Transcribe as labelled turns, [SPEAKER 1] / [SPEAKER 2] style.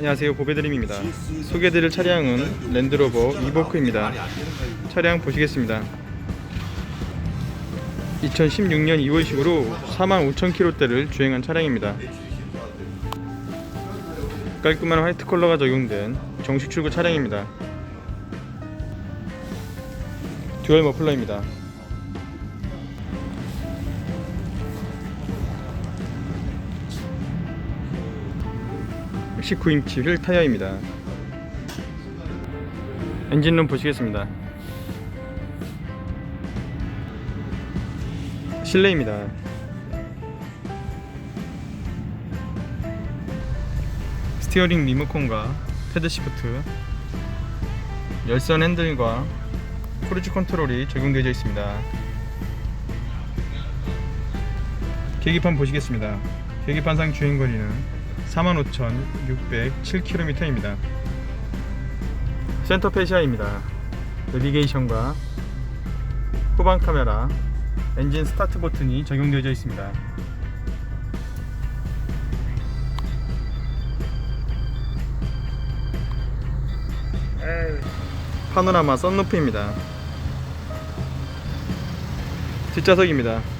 [SPEAKER 1] 안녕하세요. 보배드림입니다. 소개해드릴 차량은 랜드로버 이보크입니다. 차량 보시겠습니다. 2016년 2월식으로 45,000km대를 주행한 차량입니다. 깔끔한 화이트 컬러가 적용된 정식 출고 차량입니다. 듀얼 머플러입니다 19인치 휠 타이어입니다. 엔진룸 보시겠습니다. 실내입니다. 스티어링 리모컨과 패드 시프트, 열선 핸들과 크루즈 컨트롤이 적용되어 있습니다. 계기판 보시겠습니다. 계기판상 주행거리는 45,607km입니다. 센터 페시아입니다. 내비게이션과 후방 카메라, 엔진 스타트 버튼이 적용되어 있습니다. 파노라마 썬루프입니다. 뒷좌석입니다.